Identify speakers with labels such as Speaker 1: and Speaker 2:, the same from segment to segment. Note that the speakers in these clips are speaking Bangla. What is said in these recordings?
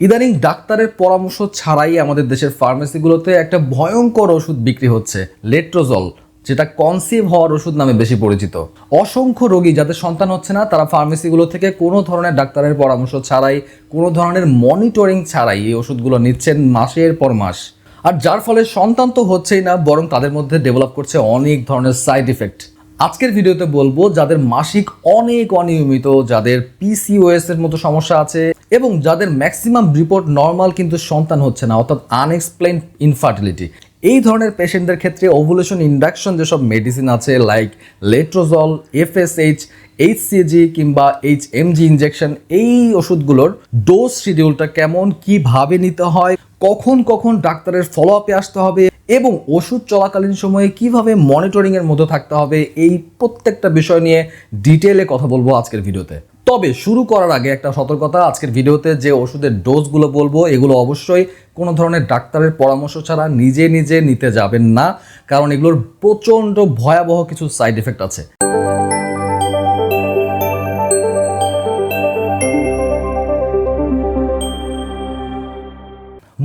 Speaker 1: ইদানিং ডাক্তারের পরামর্শ ছাড়াই আমাদের দেশের ফার্মেসিগুলোতে একটা ভয়ঙ্কর ওষুধ বিক্রি হচ্ছে, লেট্রোজল, যেটা কনসিভ হওয়ার ওষুধ নামে বেশি পরিচিত। অসংখ্য রোগী যাদের সন্তান হচ্ছে না, তারা ফার্মেসিগুলো থেকে কোনো ধরনের ডাক্তারের পরামর্শ ছাড়াই, কোনো ধরনের মনিটরিং ছাড়াই এই ওষুধগুলো নিচ্ছেন মাসের পর মাস। আর যার ফলে সন্তান তো হচ্ছেই না, বরং তাদের মধ্যে ডেভেলপ করছে অনেক ধরনের সাইড ইফেক্ট আজকের ভিডিওতে বলব যাদের মাসিক অনেক অনিয়মিত, যাদের পিসিওএস এর মতো সমস্যা আছে এবং যাদের ম্যাক্সিমাম রিপোর্ট নর্মাল কিন্তু সন্তান হচ্ছে না, অর্থাৎ আনএক্সপ্লেন ইনফার্টিলিটি এই ধরনের পেশেন্টদের ক্ষেত্রে ওভুলেশন ইন্ডাকশন যেসব মেডিসিন আছে লাইক লেট্রোজল এফএসএইচ এইচসিজি কিংবা এইচ এমজি ইনজেকশন এই ওষুধগুলোর ডোজ শিডিউলটা কেমন, কীভাবে নিতে হয়, কখন কখন ডাক্তারের ফলো আপে আসতে হবে এবং ওষুধ চলাকালীন সময়ে কীভাবে মনিটরিংয়ের মধ্যে থাকতে হবে, এই প্রত্যেকটা বিষয় নিয়ে ডিটেলে কথা বলব আজকের ভিডিওতে। তবে শুরু করার আগে একটা সতর্কতা, আজকের ভিডিওতে যে ওষুধের ডোজগুলো বলব, এগুলো অবশ্যই কোনো ধরনের ডাক্তারের পরামর্শ ছাড়া নিজে নিজে নিতে যাবেন না, কারণ এগুলোর প্রচণ্ড ভয়াবহ কিছু সাইড এফেক্ট আছে।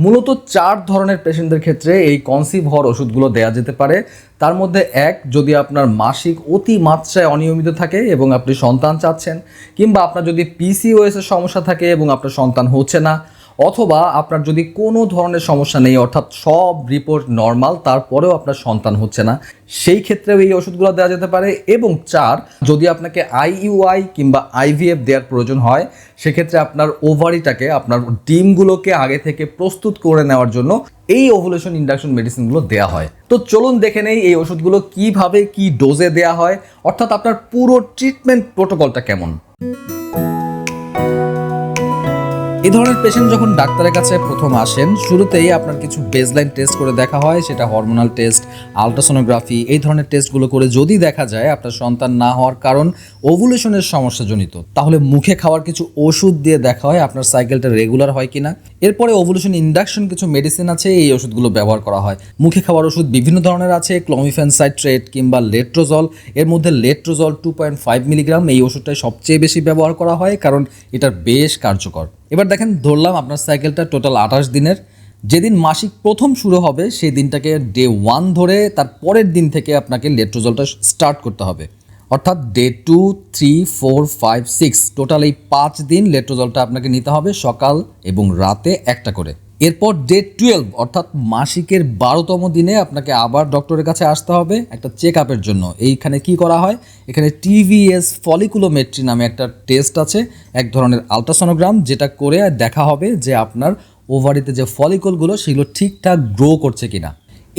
Speaker 1: মূলত চার ধরনের পেশেন্টদের ক্ষেত্রে এই কনসিভ হওয়ার ওষুধগুলো দেওয়া যেতে পারে। তার মধ্যে এক, যদি আপনার মাসিক অতিমাত্রায় অনিয়মিত থাকে এবং আপনি সন্তান চাচ্ছেন, কিংবা আপনার যদি পিসিওএসের সমস্যা থাকে এবং আপনার সন্তান হচ্ছে না অথবা আপনার যদি কোনো ধরনের সমস্যা নেই, অর্থাৎ সব রিপোর্ট নর্মাল তারপরেও আপনার সন্তান হচ্ছে না, সেই ক্ষেত্রেও এই ওষুধগুলো দেওয়া যেতে পারে। এবং চার, যদি আপনাকে আইইউআই কিংবা আইভিএফ দেওয়ার প্রয়োজন হয়, সেক্ষেত্রে আপনার ওভারিটাকে আপনার ডিমগুলোকে আগে থেকে প্রস্তুত করে নেওয়ার জন্য এই ওভুলেশন ইন্ডাকশন মেডিসিনগুলো দেওয়া হয়। তো চলুন দেখে নেই এই ওষুধগুলো কীভাবে, কি ডোজে দেওয়া হয়, অর্থাৎ আপনার পুরো ট্রিটমেন্ট প্রোটোকলটা কেমন। এই ধরনের পেশেন্ট যখন ডাক্তারের কাছে প্রথম আসেন, শুরুতেই আপনার কিছু বেসলাইন টেস্ট করে দেখা হয়, সেটা হরমোনাল টেস্ট আলট্রাসোনোগ্রাফি এই ধরনের টেস্টগুলো করে যদি দেখা যায় আপনার সন্তান না হওয়ার কারণ ওভুলেশনের সমস্যাজনিত, তাহলে মুখে খাওয়ার কিছু ওষুধ দিয়ে দেখা হয় আপনার সাইকেলটা রেগুলার হয় কিনা। এরপরে ওভুলেশন ইন্ডাকশন কিছু মেডিসিন আছে, এই ওষুধগুলো ব্যবহার করা হয়। মুখে খাওয়ার ওষুধ বিভিন্ন ধরনের আছে ক্লোমিফেন সাইট্রেট কিংবা লেট্রোজল এর মধ্যে letrozole two point five milligram এই ওষুধটাই সবচেয়ে বেশি ব্যবহার করা হয়, কারণ এটার বেশ কার্যকর। এবার দেখেন, ধরলাম আপনার সাইকেলটা টোটাল আঠাশ দিনের। যেদিন মাসিক প্রথম শুরু হবে, সেই দিনটাকে ডে ওয়ান ধরে তার পরের দিন থেকে আপনাকে লেট্রোজলটা স্টার্ট করতে হবে। অর্থাৎ day two three four five six total এই পাঁচ দিন লেট্রোজলটা আপনাকে নিতে হবে সকাল এবং রাতে একটা করে। এরপর ডে টুয়েলভ অর্থাৎ মাসিকের বারোতম দিনে আপনাকে আবার ডক্টরের কাছে আসতে হবে একটা চেক আপের জন্য। এইখানে কি করা হয়? এখানে টিভিএস ফলিকুলোমেট্রি নামে একটা টেস্ট আছে, এক ধরনের আলট্রাসোনোগ্রাম যেটা করে দেখা হবে যে আপনার ওভারিতে যে ফলিকলগুলো সেগুলো ঠিকঠাক গ্রো করছে কিনা।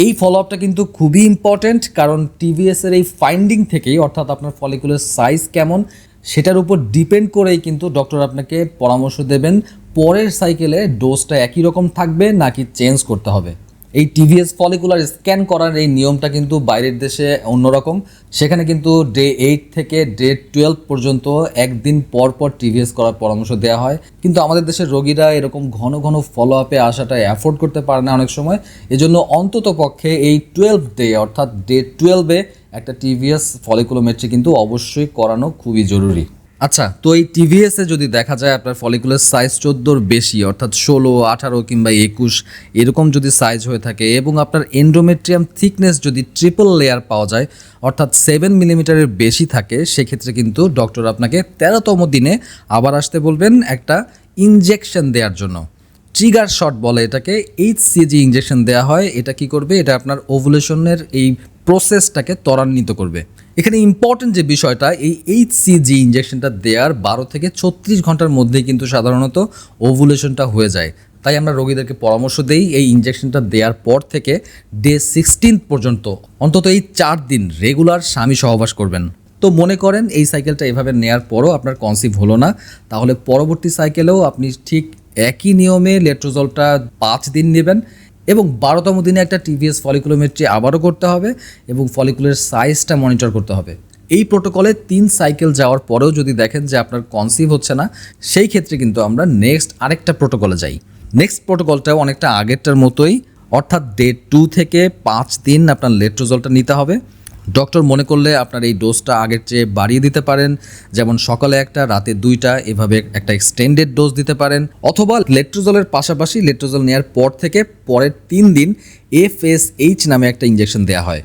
Speaker 1: এই ফলো আপটা কিন্তু খুবই ইম্পর্ট্যান্ট কারণ টিভিএসের এই ফাইন্ডিং থেকেই, অর্থাৎ আপনার ফলিকুলের সাইজ কেমন সেটার উপর ডিপেন্ড করেই কিন্তু ডক্টর আপনাকে পরামর্শ দেবেন। পরের সাইকেলে ডোজটা একই রকম থাকবে নাকি চেঞ্জ করতে হবে? এই টিভিএস ফলিকুলার স্ক্যান করার এই নিয়মটা কিন্তু বাইরের দেশে অন্যরকম। সেখানে কিন্তু ডে এইট থেকে ডে টুয়েলভ পর্যন্ত একদিন পর পর টিভিএস করার পরামর্শ দেওয়া হয়। কিন্তু আমাদের দেশের রোগীরা এরকম ঘন ঘন ফলো আপে আসাটা অ্যাফোর্ড করতে পারে না অনেক সময়। এজন্য অন্তত পক্ষে এই টুয়েলভ ডে অর্থাৎ ডে টুয়েলভে একটা টিভিএস ফলিকুলোমেট্রি কিন্তু অবশ্যই করানো খুবই জরুরি। আচ্ছা। তো এই টিভিএসে যদি দেখা যায় আপনার ফলিকুলার সাইজ চোদ্দোর বেশি, অর্থাৎ ষোলো, আঠারো কিংবা একুশ, এরকম যদি সাইজ হয়ে থাকে এবং আপনার এন্ডোমেট্রিয়াম থিকনেস যদি ট্রিপল লেয়ার পাওয়া যায়, অর্থাৎ সেভেন মিলিমিটারের বেশি থাকে, সেক্ষেত্রে কিন্তু ডক্টর আপনাকে তেরোতম দিনে আবার আসতে বলবেন একটা ইনজেকশন দেওয়ার জন্য। ট্রিগার শট বলে এটাকে এইচ সিজি ইঞ্জেকশন দেওয়া হয়, এটা কি করবে? এটা আপনার ওভুলেশনের এই প্রসেসটাকে ত্বরান্বিত করবে। এখানে ইম্পর্টেন্ট যে বিষয়টা, এই এইচ সিজি ইঞ্জেকশনটা দেওয়ার বারো থেকে ছত্রিশ ঘণ্টার মধ্যেই কিন্তু সাধারণত ওভুলেশনটা হয়ে যায়। তাই আমরা রোগীদেরকে পরামর্শ দেই এই ইঞ্জেকশনটা দেওয়ার পর থেকে ডে সিক্সটিন পর্যন্ত, অন্তত এই চার দিন রেগুলার স্বামী সহবাস করবেন। তো মনে করেন এই সাইকেলটা এভাবে নেয়ার পরও আপনার কনসিভ হলো না, তাহলে পরবর্তী সাইকেলেও আপনি ঠিক একই নিয়মে লেট্রোজলটা পাঁচ দিন নেবেন এবং বারোতম দিনে একটা টিভিএস ফলিকুলোমেট্রি আবারও করতে হবে এবং ফলিকুলের সাইজটা মনিটর করতে হবে। এই প্রোটোকলে তিন সাইকেল যাওয়ার পরেও যদি দেখেন যে আপনার কনসিভ হচ্ছে না, সেই ক্ষেত্রে কিন্তু আমরা নেক্সট আরেকটা প্রোটোকলে যাই। নেক্সট প্রোটোকলটাও অনেকটা আগেরটার মতোই, অর্থাৎ ডে টু থেকে পাঁচ দিন আপনার লেট লেট্রোজলটা নিতে হবে। ডক্টর মনে করলে আপনার এই ডোজটা আগের চেয়ে বাড়িয়ে দিতে পারেন, যেমন সকালে একটা, রাতে দুইটা, এভাবে একটা এক্সটেন্ডেড ডোজ দিতে পারেন, অথবা লেট্রোজলের পাশাপাশি লেট্রোজল নেওয়ার পর থেকে পরের তিন দিন এফএসএইচ নামে একটা ইঞ্জেকশন দেওয়া হয়।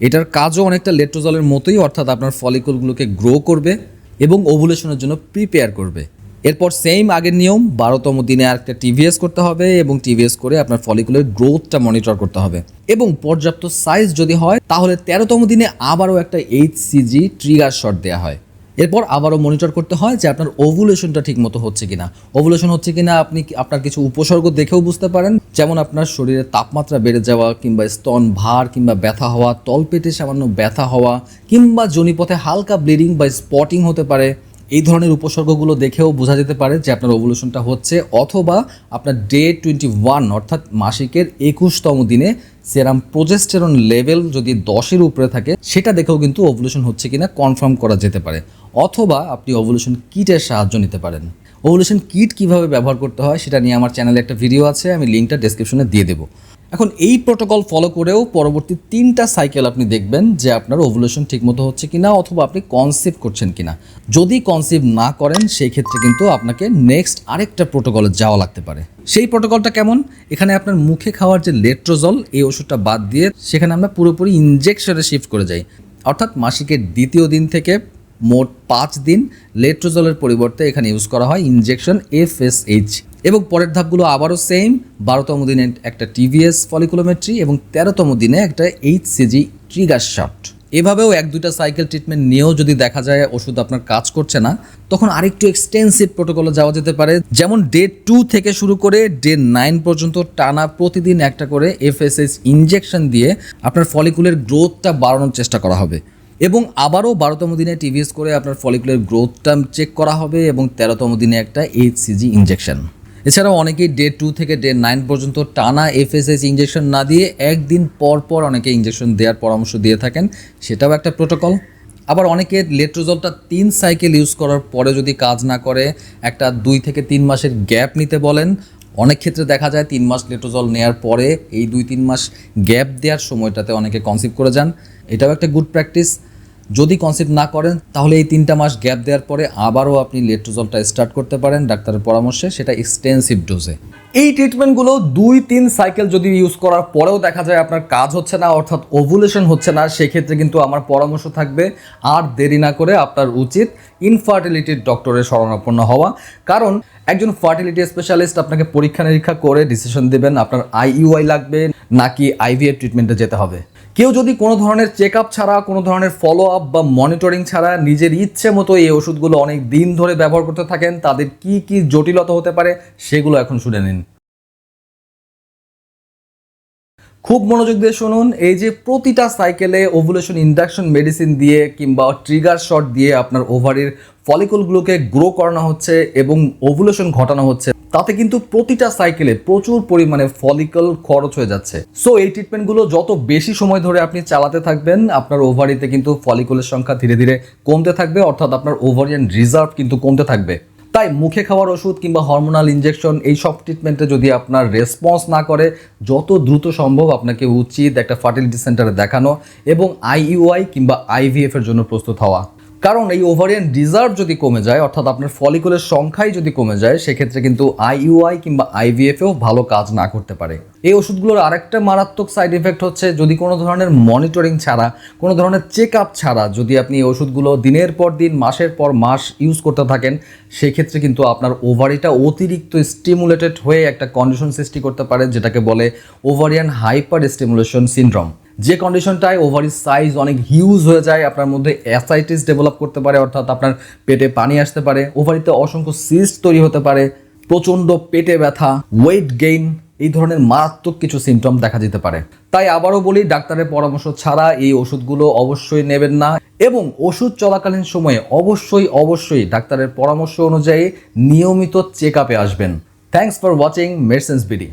Speaker 1: এটার কাজও অনেকটা লেট্রোজলের মতোই, অর্থাৎ আপনার ফলিকলগুলোকে গ্রো করবে এবং ওভুলেশনের জন্য প্রিপেয়ার করবে। এরপর সেম আগের নিয়ম, বারোতম দিনে আরেকটা টিভিএস করতে হবে এবং টিভিএস করে আপনার ফলিকুলের গ্রোথটা মনিটর করতে হবে। এবং পর্যাপ্ত সাইজ যদি হয়, তাহলে তেরোতম দিনে আবারও একটা এইচ সিজি ট্রিগার শট দেওয়া হয়। এরপর আবারও মনিটর করতে হয় যে আপনার ওভুলেশনটা ঠিকমতো হচ্ছে কিনা। ওভুলেশন হচ্ছে কিনা আপনি আপনার কিছু উপসর্গ দেখেও বুঝতে পারেন। যেমন আপনার শরীরে তাপমাত্রা বেড়ে যাওয়া কিংবা স্তন ভার কিংবা ব্যথা হওয়া, তলপেটে সামান্য ব্যথা হওয়া কিংবা জনিপথে হালকা ব্লিডিং বা স্পটিং হতে পারে। এই ধরনের উপসর্গগুলো দেখেও বোঝা যেতে পারে যে আপনার ওভুলেশনটা হচ্ছে অথবা আপনার ডে টোয়েন্টি ওয়ান অর্থাৎ মাসিকের একুশতম দিনে সেরাম প্রোজেস্টেরন লেভেল যদি দশের উপরে থাকে, সেটা দেখেও কিন্তু ওভুলেশন হচ্ছে কিনা কনফার্ম করা যেতে পারে। অথবা আপনি ওভুলেশন কিটের সাহায্য নিতে পারেন। ওভুলেশন কিট কীভাবে ব্যবহার করতে হয়, সেটা নিয়ে আমার চ্যানেলে একটা ভিডিও আছে, আমি লিঙ্কটা ডেসক্রিপশনে দিয়ে দেবো। এখন এই প্রোটোকল ফলো করেও পরবর্তী তিনটা সাইকেল আপনি দেখবেন যে আপনার ওভুলেশন ঠিকমতো হচ্ছে কিনা অথবা আপনি কনসিভ করছেন কিনা। যদি কনসিভ না করেন, সেই ক্ষেত্রে কিন্তু আপনাকে নেক্সট আরেকটা প্রোটোকলে যাওয়া লাগতে পারে। সেই প্রোটোকলটা কেমন? এখানে আপনার মুখে খাওয়ার যে লেট্রোজল এই ওষুধটা বাদ দিয়ে সেখানে আমরা পুরোপুরি ইনজেকশনে শিফট করে যাই। অর্থাৎ মাসিকের দ্বিতীয় দিন থেকে মোট পাঁচ দিন লেট্রোজলের পরিবর্তে এখানে ইউজ করা হয় ইনজেকশন এফএসএইচ এবং পরের ধাপগুলো আবারও সেম বারোতম দিনে একটা টিভিএস ফলিকুলোমেট্রি এবং তেরোতম দিনে একটা এইচ সিজি ট্রিগার শট এভাবেও এক দুইটা সাইকেল ট্রিটমেন্ট নিয়েও যদি দেখা যায় ওষুধ আপনার কাজ করছে না, তখন আরেকটু এক্সটেন্সিভ প্রোটোকলে যাওয়া যেতে পারে। যেমন ডে টু থেকে শুরু করে ডে নাইন পর্যন্ত টানা প্রতিদিন একটা করে এফএসএস ইনজেকশন দিয়ে আপনার ফলিকুলের গ্রোথটা বাড়ানোর চেষ্টা করা হবে। এবং আবারও বারোতম দিনে টিভিএস করে আপনার ফলিকুলের গ্রোথটা চেক করা হবে এবং তেরোতম দিনে একটা এইচসিজি ইনজেকশন এছাড়াও অনেকেই ডে টু থেকে ডে নাইন পর্যন্ত টানা এফএসএস ইঞ্জেকশন না দিয়ে একদিন পর পর অনেকে ইঞ্জেকশন দেওয়ার পরামর্শ দিয়ে থাকেন, সেটাও একটা প্রোটোকল আবার অনেকে লেট্রোজলটা তিন সাইকেল ইউজ করার পরে যদি কাজ না করে, একটা দুই থেকে তিন মাসের গ্যাপ নিতে বলেন, অনেক ক্ষেত্রে দেখা যায় তিন মাস লেট্রোজল নেওয়ার পরে এই দুই তিন মাস গ্যাপ দেওয়ার সময়টাতে অনেকে কনসিভ করে যান। এটাও একটা গুড প্র্যাকটিস যদি কনসেপ্ট না করেন, তাহলে এই তিনটা মাস গ্যাপ দেওয়ার পরে আবারও আপনি লেট্রোজলটা স্টার্ট করতে পারেন। ডাক্তারের পরামর্শে সেটা এক্সটেন্সিভ ডোজে এই ট্রিটমেন্টগুলো দুই, তিন সাইকেল যদি ইউজ করার পরেও দেখা যায় আপনার কাজ হচ্ছে না, অর্থাৎ ওভুলেশন হচ্ছে না, সেক্ষেত্রে কিন্তু আমার পরামর্শ থাকবে আর দেরি না করে আপনার উচিত ইনফার্টিলিটির ডক্টরের শরণাপন্ন হওয়া। কারণ একজন ফার্টিলিটি স্পেশালিস্ট আপনাকে পরীক্ষা নিরীক্ষা করে ডিসিশন দেবেন, আপনার আইইউআই লাগবে, নাকি আইভিএফ ট্রিটমেন্টে যেতে হবে। কেউ যদি কোনো ধরনের চেক আপ ছাড়া, কোনো ধরনের ফলো আপ বা মনিটরিং ছাড়া নিজের ইচ্ছে মতো এই ওষুধগুলো অনেক দিন ধরে ব্যবহার করতে থাকেন, তাদের কি কি জটিলতা হতে পারে সেগুলো এখন শুনে নিন। খুব মনোযোগ দিয়ে শুনুন, এই যে প্রতিটা সাইকেলে ওভুলেশন ইন্ডাকশন মেডিসিন দিয়ে কিংবা ট্রিগার শট দিয়ে আপনার ওভারির ফলিকলগুলোকে গ্রো করানো হচ্ছে এবং ওভুলেশন ঘটানো হচ্ছে। তাতে কিন্তু প্রতিটা সাইকেলে প্রচুর পরিমাণে ফলিকল খরচ হয়ে যাচ্ছে। সো এই ট্রিটমেন্টগুলো যত বেশি সময় ধরে আপনি চালাতে থাকবেন, আপনার ওভারিতে কিন্তু ফলিকলের সংখ্যা ধীরে ধীরে কমতে থাকবে, অর্থাৎ আপনার ওভারিয়ান রিজার্ভ কিন্তু কমতে থাকবে। তাই মুখে খাওয়ার ওষুধ কিংবা হরমোনাল ইনজেকশন এই সব ট্রিটমেন্টে যদি আপনার রেসপন্স না করে, যত দ্রুত সম্ভব আপনাকে উচিত একটা ফার্টিলিটি সেন্টারে দেখানো এবং আইইউআই কিংবা আইভিএফ এর জন্য প্রস্তুত হওয়া। কারণ এই ওভারিয়ান রিজার্ভ যদি কমে যায়, অর্থাৎ আপনার ফলিকুলের সংখ্যাই যদি কমে যায়, সেক্ষেত্রে কিন্তু আইইউআই কিংবা আইভিএফেও ভালো কাজ না করতে পারে। এই ওষুধগুলোর আরেকটা মারাত্মক সাইড এফেক্ট হচ্ছে যদি কোনো ধরনের মনিটরিং ছাড়া, কোনো ধরনের চেক আপ ছাড়া যদি আপনি এই ওষুধগুলো দিনের পর দিন, মাসের পর মাস ইউজ করতে থাকেন, সেক্ষেত্রে কিন্তু আপনার ওভারিটা অতিরিক্ত স্টিমুলেটেড হয়ে একটা কন্ডিশন সৃষ্টি করতে পারে, যেটাকে বলে ওভারিয়ান হাইপার স্টিমুলেশন সিনড্রোম যে কন্ডিশনটায় ওভারি সাইজ অনেক হিউজ হয়ে যায়, আপনার মধ্যে অ্যাসাইটিস ডেভেলপ করতে পারে, অর্থাৎ আপনার পেটে পানি আসতে পারে ওভারিতে অসংখ্য সিস্ট তৈরি হতে পারে, প্রচণ্ড পেটে ব্যথা ওয়েট গেইন এই ধরনের মারাত্মক কিছু সিমটম দেখা যেতে পারে। তাই আবারও বলি, ডাক্তারের পরামর্শ ছাড়া এই ওষুধগুলো অবশ্যই নেবেন না এবং ওষুধ চলাকালীন সময়ে অবশ্যই অবশ্যই ডাক্তারের পরামর্শ অনুযায়ী নিয়মিত চেক আপে আসবেন thanks for watching medicines BD